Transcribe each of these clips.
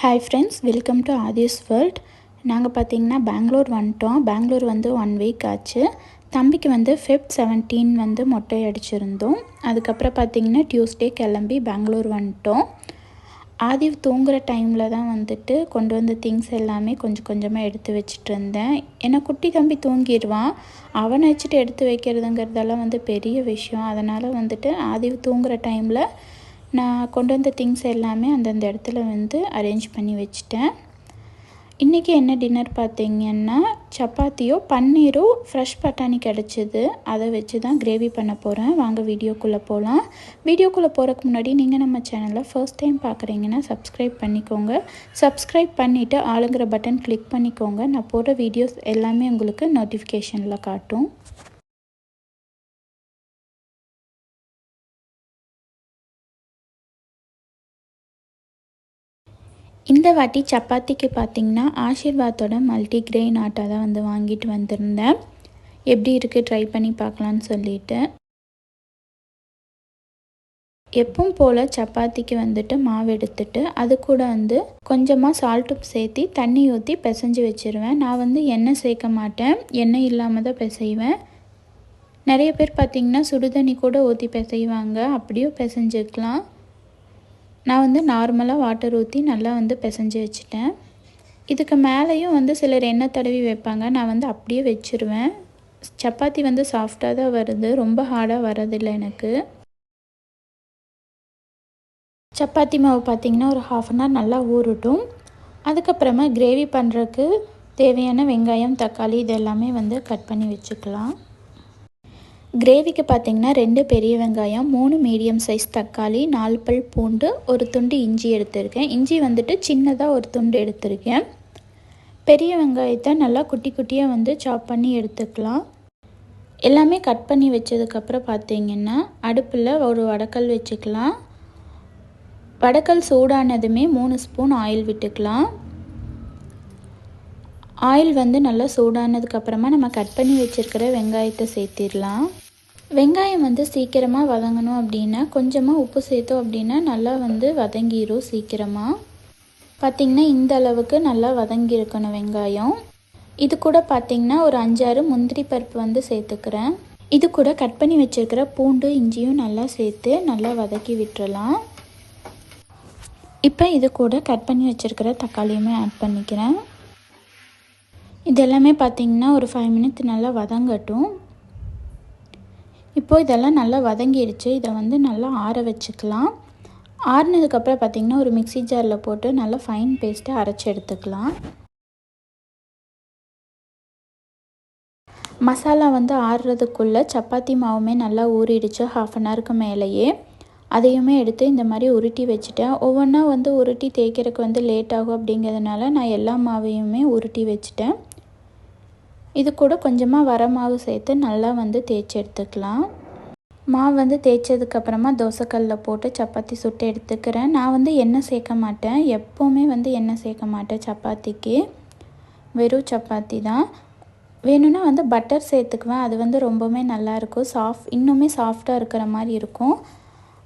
Hi friends welcome to Aadhi's world நாங்கள் பார்த்தீங்கன்னா பெங்களூர் வந்துட்டோம். பெங்களூர் வந்து ஒன் வீக் ஆச்சு. தம்பிக்கு வந்து ஃபிஃப்த் செவன்டீன் வந்து மொட்டை அடிச்சிருந்தோம். அதுக்கப்புறம் பார்த்திங்கன்னா டியூஸ்டே கிளம்பி பெங்களூர் வந்துட்டோம். ஆதி தூங்குகிற டைமில் தான் வந்துட்டு கொண்டு வந்த திங்ஸ் எல்லாமே கொஞ்சம் கொஞ்சமாக எடுத்து வச்சுட்டு இருந்தேன். ஏன்னா குட்டி தம்பி தூங்கிடுவான். அவனை வச்சுட்டு எடுத்து வைக்கிறதுங்கிறதெல்லாம் வந்து பெரிய விஷயம். அதனால் வந்துட்டு ஆதி தூங்குகிற டைமில் நான் கொண்டு வந்த திங்ஸ் எல்லாமே அந்தந்த இடத்துல வந்து அரேஞ்ச் பண்ணி வச்சுட்டேன். இன்றைக்கி என்ன டின்னர் பார்த்தீங்கன்னா சப்பாத்தியோ பன்னீரும் ஃப்ரெஷ் பட்டாணி கிடச்சிது. அதை வச்சு தான் கிரேவி பண்ண போகிறேன் வாங்க வீடியோக்குள்ளே போகலாம் வீடியோக்குள்ளே போகிறக்கு முன்னாடி நீங்கள் நம்ம சேனலை ஃபர்ஸ்ட் டைம் பார்க்குறீங்கன்னா சப்ஸ்கிரைப் பண்ணிக்கோங்க. சப்ஸ்கிரைப் பண்ணிவிட்டு ஆளுங்கிற பட்டன் கிளிக் பண்ணிக்கோங்க. நான் போடுற வீடியோஸ் எல்லாமே உங்களுக்கு நோட்டிஃபிகேஷனில் காட்டும். இந்த வாட்டி சப்பாத்திக்கு பார்த்திங்கன்னா ஆஷீர்வாத்தோட மல்டிக்ரெயின் ஆட்டா தான் வந்து வாங்கிட்டு வந்திருந்தேன். எப்படி இருக்குது ட்ரை பண்ணி பார்க்கலான்னு சொல்லிட்டு. எப்பவும் போல் சப்பாத்திக்கு வந்துட்டு மாவு எடுத்துட்டு அது கூட வந்து கொஞ்சமாக சால்ட்டு சேர்த்தி தண்ணி ஊற்றி பிசைஞ்சு வச்சுருவேன். நான் வந்து எண்ணெய் சேர்க்க மாட்டேன். எண்ணெய் இல்லாமல் தான் பிசைவேன். நிறைய பேர் பார்த்திங்கன்னா சுடுதண்ணி கூட ஊற்றி பிசைவாங்க. அப்படியும் பிசைஞ்சுக்கலாம். நான் வந்து நார்மலாக வாட்டர் ஊற்றி நல்லா வந்து பிசைஞ்சு வச்சுட்டேன். இதுக்கு மேலேயும் வந்து சிலர் எண்ணெய் தடவி வைப்பாங்க. நான் வந்து அப்படியே வச்சுருவேன். சப்பாத்தி வந்து சாஃப்டாக தான் வருது. ரொம்ப ஹார்டாக வரதில்லை எனக்கு. சப்பாத்தி மாவு பார்த்திங்கன்னா ஒரு ஹாஃப் அன் ஹவர் நல்லா ஊறட்டும். அதுக்கப்புறமா கிரேவி பண்ணுறதுக்கு தேவையான வெங்காயம் தக்காளி இது எல்லாமே வந்து கட் பண்ணி வச்சுக்கலாம். கிரேவிக்கு பார்த்திங்கன்னா ரெண்டு பெரிய வெங்காயம் மூணு மீடியம் சைஸ் தக்காளி நாலு பல் பூண்டு ஒரு துண்டு இஞ்சி எடுத்திருக்கேன். இஞ்சி வந்துட்டு சின்னதாக ஒரு துண்டு எடுத்திருக்கேன். பெரிய வெங்காயத்தை நல்லா குட்டி குட்டியாக வந்து சாப் பண்ணி எடுத்துக்கலாம். எல்லாமே கட் பண்ணி வச்சதுக்கப்புறம் பார்த்திங்கன்னா அடுப்பில் ஒரு வடக்கல் வச்சுக்கலாம். வடக்கல் சூடானதுமே மூணு ஸ்பூன் ஆயில் விட்டுக்கலாம். ஆயில் வந்து நல்லா சூடானதுக்கப்புறமா நம்ம கட் பண்ணி வச்சுருக்கிற வெங்காயத்தை சேர்த்திடலாம். வெங்காயம் வந்து சீக்கிரமாக வதங்கணும் அப்படின்னா கொஞ்சமாக உப்பு சேர்த்தோம் அப்படின்னா நல்லா வந்து வதங்கிடும் சீக்கிரமாக பார்த்திங்கன்னா இந்த அளவுக்கு நல்லா வதங்கியிருக்கணும் வெங்காயம். இது கூட பார்த்திங்கன்னா ஒரு அஞ்சாறு முந்திரி பருப்பு வந்து சேர்த்துக்கிறேன். இது கூட கட் பண்ணி வச்சுருக்கிற பூண்டு இஞ்சியும் நல்லா சேர்த்து நல்லா வதக்கி விட்டுறலாம். இப்போ இது கூட கட் பண்ணி வச்சுருக்கிற தக்காளியுமே ஆட் பண்ணிக்கிறேன். இது எல்லாமே பார்த்திங்கன்னா ஒரு ஃபைவ் மினிட்ஸ் நல்லா வதங்கட்டும். இப்போது இதெல்லாம் நல்லா வதங்கிடுச்சு. இதை வந்து நல்லா ஆற வச்சுக்கலாம். ஆறுனதுக்கப்புறம் பார்த்திங்கன்னா ஒரு மிக்சி ஜாரில் போட்டு நல்லா ஃபைன் பேஸ்ட்டு அரைச்சி எடுத்துக்கலாம். மசாலா வந்து ஆறுறதுக்குள்ளே சப்பாத்தி மாவுமே நல்லா ஊறிடுச்சு. ஹாஃப் அன் ஹவருக்கு மேலேயே. அதையுமே எடுத்து இந்த மாதிரி உருட்டி வச்சுட்டேன். ஒவ்வொன்றா வந்து உருட்டி தேய்க்கிறதுக்கு வந்து லேட் ஆகும் அப்படிங்கிறதுனால நான் எல்லா மாவையுமே உருட்டி வச்சுட்டேன். இது கூட கொஞ்சமாக வர மாவு சேர்த்து நல்லா வந்து தேய்ச்சி எடுத்துக்கலாம். மாவு வந்து தேய்ச்சதுக்கப்புறமா தோசைக்கல்லில் போட்டு சப்பாத்தி சுட்டு எடுத்துக்கிறேன். நான் வந்து எண்ணெய் சேர்க்க மாட்டேன். எப்போவுமே வந்து எண்ணெய் சேர்க்க மாட்டேன் சப்பாத்திக்கு. வெறும் சப்பாத்தி தான். வேணும்னா வந்து பட்டர் சேர்த்துக்குவேன். அது வந்து ரொம்பவுமே நல்லாயிருக்கும் சாஃப்ட் இன்னுமே சாஃப்டாக இருக்கிற மாதிரி இருக்கும்.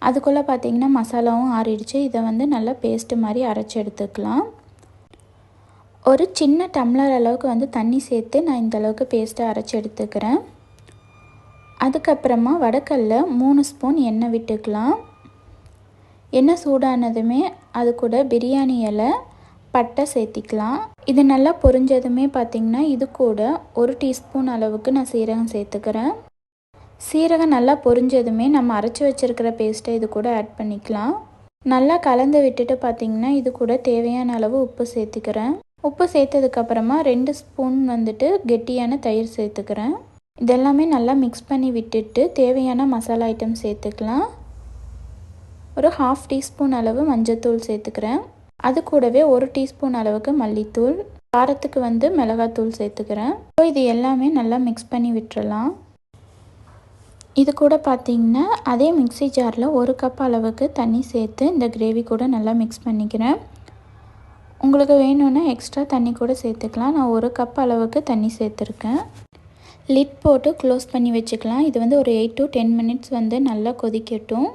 அதுக்குள்ளே பார்த்திங்கன்னா மசாலாவும் ஆறிடுச்சு. இதை வந்து நல்லா பேஸ்ட்டு மாதிரி அரைச்சி எடுத்துக்கலாம். ஒரு சின்ன டம்ளர் அளவுக்கு வந்து தண்ணி சேர்த்து நான் இந்த அளவுக்கு பேஸ்ட்டை அரைச்சி எடுத்துக்கிறேன். அதுக்கப்புறமா வடக்கல்ல மூணு ஸ்பூன் எண்ணெய் விட்டுக்கலாம். எண்ணெய் சூடானதுமே அது கூட பிரியாணி இலை பட்டை சேர்த்திக்கலாம். இது நல்லா பொரிஞ்சதுமே பார்த்திங்கன்னா இது கூட ஒரு டீஸ்பூன் அளவுக்கு நான் சீரகம் சேர்த்துக்கிறேன். சீரகம் நல்லா பொரிஞ்சதுமே நம்ம அரைச்சி வச்சுருக்கிற பேஸ்ட்டை இது கூட ஆட் பண்ணிக்கலாம். நல்லா கலந்து விட்டுட்டு பார்த்திங்கன்னா இது கூட தேவையான அளவு உப்பு சேர்த்துக்கிறேன். உப்பு சேர்த்ததுக்கப்புறமா ரெண்டு ஸ்பூன் வந்துட்டு கெட்டியான தயிர் சேர்த்துக்கிறேன். இதெல்லாமே நல்லா மிக்ஸ் பண்ணி விட்டுட்டு தேவையான மசாலா ஐட்டம் சேர்த்துக்கலாம். ஒரு ஹாஃப் டீஸ்பூன் அளவு மஞ்சத்தூள் சேர்த்துக்கிறேன். அது கூடவே ஒரு டீஸ்பூன் அளவுக்கு மல்லித்தூள் காரத்துக்கு வந்து மிளகாத்தூள் சேர்த்துக்கிறேன். ஸோ இது எல்லாமே நல்லா மிக்ஸ் பண்ணி விட்டுறலாம். இது கூட பார்த்திங்கன்னா அதே மிக்சி ஜாரில் ஒரு கப் அளவுக்கு தண்ணி சேர்த்து இந்த கிரேவி கூட நல்லா மிக்ஸ் பண்ணிக்கிறேன். உங்களுக்கு வேணும்னா எக்ஸ்ட்ரா தண்ணி கூட சேர்த்துக்கலாம். நான் ஒரு கப் அளவுக்கு தண்ணி சேர்த்துருக்கேன். லிட் போட்டு க்ளோஸ் பண்ணி வச்சுக்கலாம். இது வந்து ஒரு எயிட் டு டென் மினிட்ஸ் வந்து நல்லா கொதிக்கட்டும்.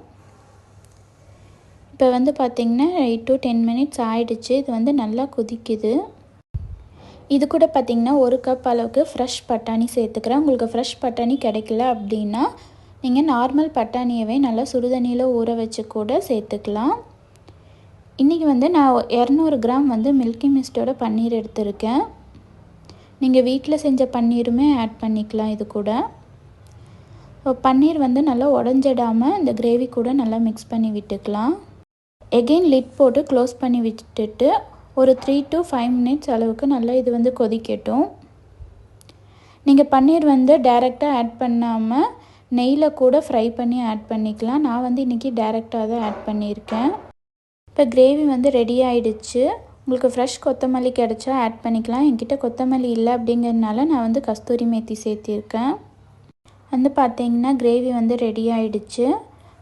இப்போ வந்து பார்த்திங்கன்னா எயிட் டு டென் மினிட்ஸ் ஆகிடுச்சு இது வந்து நல்லா கொதிக்குது. இது கூட பார்த்திங்கன்னா ஒரு கப் அளவுக்கு ஃப்ரெஷ் பட்டாணி சேர்த்துக்கிறேன். உங்களுக்கு ஃப்ரெஷ் பட்டாணி கிடைக்கல அப்படின்னா நீங்கள் நார்மல் பட்டாணியவே நல்லா சுடுதண்ணியில் ஊற வச்சு கூட சேர்த்துக்கலாம். இன்றைக்கி வந்து நான் இரநூறு கிராம் வந்து மில்கி மிஸ்டோட பன்னீர் எடுத்திருக்கேன். நீங்கள் வீட்டில் செஞ்ச பன்னீருமே ஆட் பண்ணிக்கலாம் இது கூட. பன்னீர் வந்து நல்லா உடஞ்சிடாமல் இந்த கிரேவி கூட நல்லா மிக்ஸ் பண்ணி விட்டுக்கலாம். எகெயின் லிட் போட்டு க்ளோஸ் பண்ணி விட்டுட்டு ஒரு த்ரீ டு ஃபைவ் மினிட்ஸ் அளவுக்கு நல்லா இது வந்து கொதிக்கட்டும். நீங்கள் பன்னீர் வந்து டைரெக்டாக ஆட் பண்ணாமல் நெய்யில் கூட ஃப்ரை பண்ணி ஆட் பண்ணிக்கலாம். நான் வந்து இன்றைக்கி டைரெக்டாக தான் ஆட் பண்ணியிருக்கேன். இப்போ கிரேவி வந்து ரெடி ஆகிடுச்சு உங்களுக்கு ஃப்ரெஷ் கொத்தமல்லி கிடச்சா ஆட் பண்ணிக்கலாம். என்கிட்ட கொத்தமல்லி இல்லை அப்படிங்கிறதுனால நான் வந்து கஸ்தூரி மேத்தி சேர்த்திருக்கேன். வந்து பார்த்தீங்கன்னா கிரேவி வந்து ரெடி ஆகிடுச்சு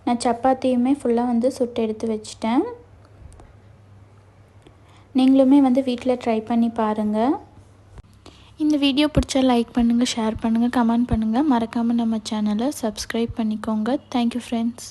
நான் சப்பாத்தியுமே ஃபுல்லாக வந்து சுட்டு எடுத்து வச்சிட்டேன். நீங்களுமே வந்து வீட்டில் ட்ரை பண்ணி பாருங்கள் இந்த வீடியோ பிடிச்சா லைக் பண்ணுங்கள் ஷேர் பண்ணுங்கள் கமெண்ட் பண்ணுங்கள் மறக்காமல் நம்ம சேனலை சப்ஸ்கிரைப் பண்ணிக்கோங்க. Thank you friends